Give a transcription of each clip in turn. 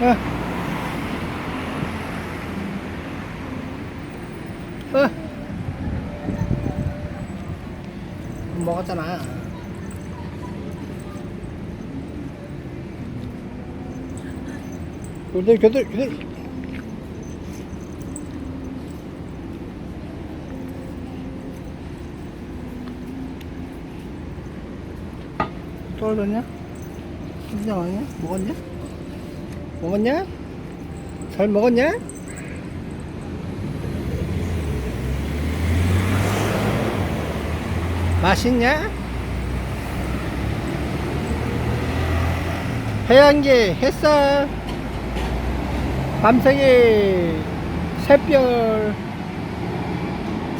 어. 어. 먹었잖아. 교들 교들 교들. 떨어졌냐? 아니야? 먹었냐? 먹었냐? 잘 먹었냐? 맛있냐? 해양계 햇살 밤새기 샛별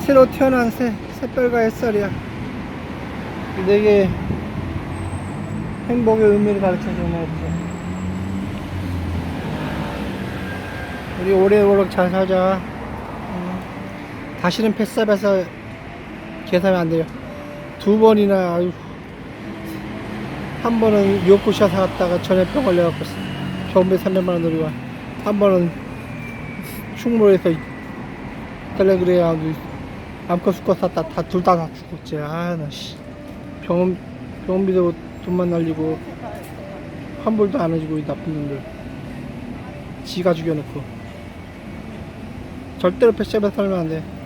새로 태어난 새, 샛별과 햇살이야 내게 행복의 의미를 가르쳐주는 날이 우리 오래오래 잘 살자. 음, 다시는 펫샵에서 계산하면 안 돼요. 두 번이나 아유, 한 번은 요코샤 사왔다가 전염병 걸려갖고 병원비 300만원 들이고 한 번은 충무로에서 텔레그레야 암컷 수컷 샀다. 다 둘 다 다 죽었지. 아나 씨. 병원 병원비도 돈만 날리고 환불도 안 해주고 이 나쁜 놈들. 지가 죽여놓고 절대로 펫샵에 살면 안돼